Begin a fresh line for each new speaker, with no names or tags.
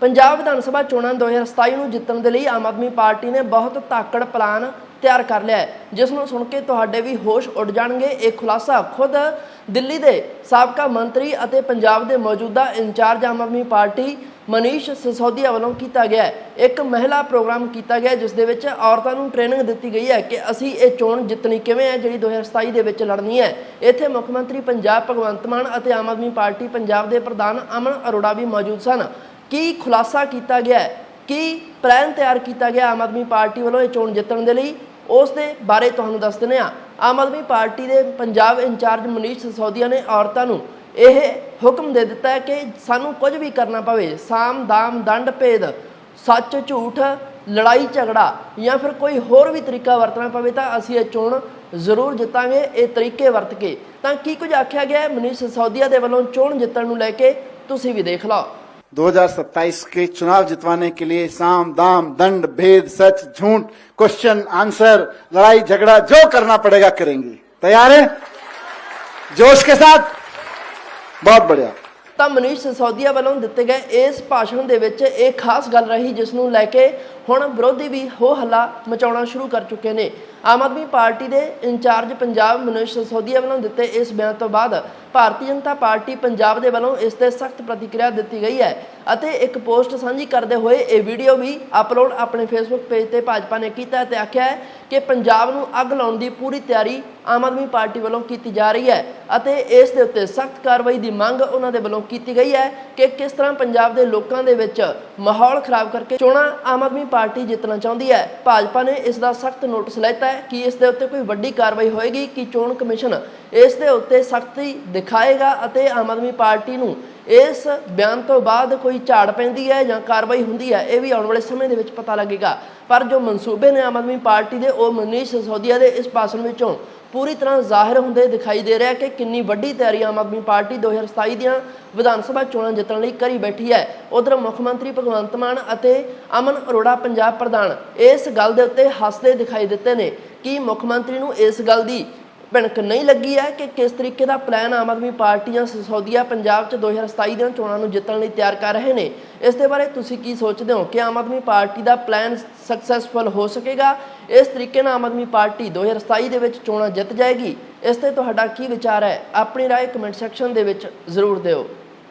ਪੰਜਾਬ ਵਿਧਾਨ ਸਭਾ ਚੋਣਾਂ 2027 ਨੂੰ ਜਿੱਤਣ ਦੇ ਲਈ ਆਮ ਆਦਮੀ ਪਾਰਟੀ ਨੇ ਬਹੁਤ ਤਾਕੜ ਪਲਾਨ ਤਿਆਰ ਕਰ ਲਿਆ ਹੈ। ਜਿਸ ਨੂੰ ਸੁਣ ਕੇ ਤੁਹਾਡੇ ਵੀ ਹੋਸ਼ ਉੱਡ ਜਾਣਗੇ। ਇਹ ਖੁਲਾਸਾ ਖੁਦ ਦਿੱਲੀ ਦੇ ਸਾਬਕਾ ਮੰਤਰੀ ਅਤੇ ਪੰਜਾਬ ਦੇ ਮੌਜੂਦਾ ਇੰਚਾਰਜ ਆਮ ਆਦਮੀ ਪਾਰਟੀ ਮਨੀਸ਼ ਸਿਸੋਦੀਆ ਵੱਲੋਂ ਕੀਤਾ ਗਿਆ ਹੈ। ਇੱਕ ਮਹਿਲਾ ਪ੍ਰੋਗਰਾਮ ਕੀਤਾ ਗਿਆ ਜਿਸ ਦੇ ਵਿੱਚ ਔਰਤਾਂ ਨੂੰ ਟ੍ਰੇਨਿੰਗ ਦਿੱਤੀ ਗਈ ਹੈ ਕਿ ਅਸੀਂ ਇਹ ਚੋਣ ਜਿੱਤਣੀ ਕਿਵੇਂ ਹੈ, ਜਿਹੜੀ 2027 ਦੇ ਵਿੱਚ ਲੜਨੀ ਹੈ। ਇੱਥੇ ਮੁੱਖ ਮੰਤਰੀ ਪੰਜਾਬ ਭਗਵੰਤ ਮਾਨ ਅਤੇ ਆਮ ਆਦਮੀ ਪਾਰਟੀ ਪੰਜਾਬ ਦੇ ਪ੍ਰਧਾਨ ਅਮਨ ਅਰੋੜਾ ਵੀ ਮੌਜੂਦ ਸਨ। ਕੀ ਖੁਲਾਸਾ ਕੀਤਾ ਗਿਆ ਹੈ? ਕੀ ਪਲਾਨ ਤਿਆਰ ਕੀਤਾ ਗਿਆ ਆਮ ਆਦਮੀ ਪਾਰਟੀ ਵੱਲੋਂ ਇਹ ਚੋਣ ਜਿੱਤਣ ਦੇ ਲਈ? ਉਸ ਦੇ ਬਾਰੇ ਤੁਹਾਨੂੰ ਦੱਸ ਦਿੰਦੇ ਹਾਂ। ਆਮ ਆਦਮੀ ਪਾਰਟੀ ਦੇ ਪੰਜਾਬ ਇੰਚਾਰਜ ਮਨੀਸ਼ ਸਿਸੋਦੀਆ ਨੇ ਔਰਤਾਂ ਨੂੰ ਇਹ ਹੁਕਮ ਦੇ ਦਿੱਤਾ ਹੈ ਕਿ ਸਾਨੂੰ ਕੁਝ ਵੀ ਕਰਨਾ ਪਵੇ। ਸਾਮ, ਦਾਮ, ਦੰਡ, ਭੇਦ, ਸੱਚ, ਝੂਠ, ਲੜਾਈ, ਝਗੜਾ ਜਾਂ ਫਿਰ ਕੋਈ ਹੋਰ ਵੀ ਤਰੀਕਾ ਵਰਤਣਾ ਪਵੇ ਤਾਂ ਅਸੀਂ ਇਹ ਚੋਣ ਜ਼ਰੂਰ ਜਿੱਤਾਂਗੇ, ਇਹ ਤਰੀਕੇ ਵਰਤ ਕੇ। ਤਾਂ ਕੀ ਕੁਝ ਆਖਿਆ ਗਿਆ ਹੈ? ਮਨੀਸ਼ ਸਿਸੋਦੀਆ ਦੇ ਵੱਲੋਂ ਚੋਣ ਜਿੱਤਣ ਨੂੰ ਲੈ ਕੇ ਤੁਸੀਂ ਵੀ ਦੇਖ ਲਓ।
2027 के चुनाव जितवाने के लिए साम दाम दंड भेद सच झूठ क्वेश्चन आंसर लड़ाई झगड़ा जो करना पड़ेगा करेंगे तैयार है जोश के साथ बहुत बढ़िया
ਤਾਂ ਮਨੀਸ਼ ਸਿਸੋਦੀਆ ਵੱਲੋਂ ਦਿੱਤੇ ਗਏ ਇਸ ਭਾਸ਼ਣ ਦੇ ਵਿੱਚ ਇਹ ਖਾਸ ਗੱਲ ਰਹੀ ਜਿਸ ਨੂੰ ਲੈ ਕੇ ਹੁਣ ਵਿਰੋਧੀ ਵੀ ਹੋ ਹੱਲਾ ਮਚਾਉਣਾ ਸ਼ੁਰੂ ਕਰ ਚੁੱਕੇ ਨੇ। ਆਮ ਆਦਮੀ ਪਾਰਟੀ ਦੇ ਇੰਚਾਰਜ ਪੰਜਾਬ ਮਨੀਸ਼ ਸਸੋਦੀਆ ਵੱਲੋਂ ਦਿੱਤੇ ਇਸ ਬਿਆਨ ਤੋਂ ਬਾਅਦ ਭਾਰਤੀ ਜਨਤਾ ਪਾਰਟੀ ਪੰਜਾਬ ਦੇ ਵੱਲੋਂ ਇਸ ਤੇ ਸਖਤ ਪ੍ਰਤੀਕਿਰਿਆ ਦਿੱਤੀ ਗਈ ਹੈ ਅਤੇ ਇੱਕ ਪੋਸਟ ਸਾਂਝੀ ਕਰਦੇ ਹੋਏ ਇਹ ਵੀਡੀਓ ਵੀ ਅਪਲੋਡ ਆਪਣੇ ਫੇਸਬੁੱਕ ਪੇਜ ਤੇ ਭਾਜਪਾ ਨੇ ਕੀਤਾ ਤੇ ਆਖਿਆ ਹੈ ਕਿ ਪੰਜਾਬ ਨੂੰ ਅੱਗ ਲਾਉਣ ਦੀ ਪੂਰੀ ਤਿਆਰੀ ਆਮ ਆਦਮੀ ਪਾਰਟੀ ਵੱਲੋਂ ਕੀਤੀ ਜਾ ਰਹੀ ਹੈ ਅਤੇ ਇਸ ਦੇ ਉੱਤੇ ਸਖਤ ਕਾਰਵਾਈ ਦੀ ਮੰਗ ਉਹਨਾਂ ਦੇ ਵੱਲੋਂ ਕੀਤੀ ਗਈ ਹੈ ਕਿ ਕਿਸ ਤਰ੍ਹਾਂ ਪੰਜਾਬ ਦੇ ਲੋਕਾਂ ਦੇ ਵਿੱਚ ਮਾਹੌਲ ਖਰਾਬ ਕਰਕੇ ਚੋਣਾਂ ਆਮ ਆਦਮੀ ਪਾਰਟੀ ਜਿੱਤਣਾ ਚਾਹੁੰਦੀ ਹੈ। ਭਾਜਪਾ ਨੇ ਇਸ ਦਾ ਸਖਤ ਨੋਟਿਸ ਲੈਤਾ ਹੈ ਕਿ ਇਸ ਦੇ ਉੱਤੇ ਕੋਈ ਵੱਡੀ ਕਾਰਵਾਈ ਹੋਏਗੀ ਕਿ ਚੋਣ ਕਮਿਸ਼ਨ ਇਸ ਦੇ ਉੱਤੇ ਸਖਤੀ ਦਿਖਾਏਗਾ ਅਤੇ ਆਮ ਆਦਮੀ ਪਾਰਟੀ ਨੂੰ ਇਸ ਬਿਆਨ ਤੋਂ ਬਾਅਦ ਕੋਈ ਝਾੜ ਪੈਂਦੀ ਹੈ ਜਾਂ ਕਾਰਵਾਈ ਹੁੰਦੀ ਹੈ, ਇਹ ਵੀ ਆਉਣ ਵਾਲੇ ਸਮੇਂ ਦੇ ਵਿੱਚ ਪਤਾ ਲੱਗੇਗਾ। ਪਰ ਜੋ ਮਨਸੂਬੇ ਨੇ ਆਮ ਆਦਮੀ ਪਾਰਟੀ ਦੇ, ਉਹ ਮਨੀਸ਼ ਸਿਸੋਦੀਆ ਦੇ ਇਸ ਭਾਸ਼ਣ ਵਿੱਚੋਂ ਪੂਰੀ ਤਰ੍ਹਾਂ ਜ਼ਾਹਿਰ ਹੁੰਦੇ ਦਿਖਾਈ ਦੇ ਰਿਹਾ ਕਿ ਕਿੰਨੀ ਵੱਡੀ ਤਿਆਰੀ ਆਮ ਆਦਮੀ ਪਾਰਟੀ 2027 ਦੀਆਂ ਵਿਧਾਨ ਸਭਾ ਚੋਣਾਂ ਜਿੱਤਣ ਲਈ ਕਰੀ ਬੈਠੀ ਹੈ। ਉਧਰ ਮੁੱਖ ਮੰਤਰੀ ਭਗਵੰਤ ਮਾਨ ਅਤੇ ਅਮਨ ਅਰੋੜਾ, ਪੰਜਾਬ ਪ੍ਰਧਾਨ, ਇਸ ਗੱਲ ਦੇ ਉੱਤੇ ਹੱਸਦੇ ਦਿਖਾਈ ਦਿੱਤੇ ਨੇ ਕਿ ਮੁੱਖ ਮੰਤਰੀ ਨੂੰ ਇਸ ਗੱਲ ਦੀ ਭਿਣਕ ਨਹੀਂ ਲੱਗੀ ਹੈ ਕਿ ਕਿਸ ਤਰੀਕੇ ਦਾ ਪਲਾਨ ਆਮ ਆਦਮੀ ਪਾਰਟੀ ਜਾਂ ਸਿਸੋਦੀਆ ਪੰਜਾਬ 'ਚ 2027 ਦੀਆਂ ਚੋਣਾਂ ਨੂੰ ਜਿੱਤਣ ਲਈ ਤਿਆਰ ਕਰ ਰਹੇ ਨੇ ਇਸ ਦੇ ਬਾਰੇ ਤੁਸੀਂ ਕੀ ਸੋਚਦੇ ਹੋ ਕਿ ਆਮ ਆਦਮੀ ਪਾਰਟੀ ਦਾ ਪਲਾਨ ਸਕਸੈਸਫੁਲ ਹੋ ਸਕੇਗਾ ਇਸ ਤਰੀਕੇ ਨਾਲ ਆਮ ਆਦਮੀ ਪਾਰਟੀ 2027 ਦੇ ਵਿੱਚ ਚੋਣਾਂ ਜਿੱਤ ਜਾਏਗੀ ਇਸ ਤੇ ਤੁਹਾਡਾ ਕੀ ਵਿਚਾਰ ਹੈ ਆਪਣੀ رائے ਕਮੈਂਟ ਸੈਕਸ਼ਨ ਦੇ ਵਿੱਚ ਜ਼ਰੂਰ ਦਿਓ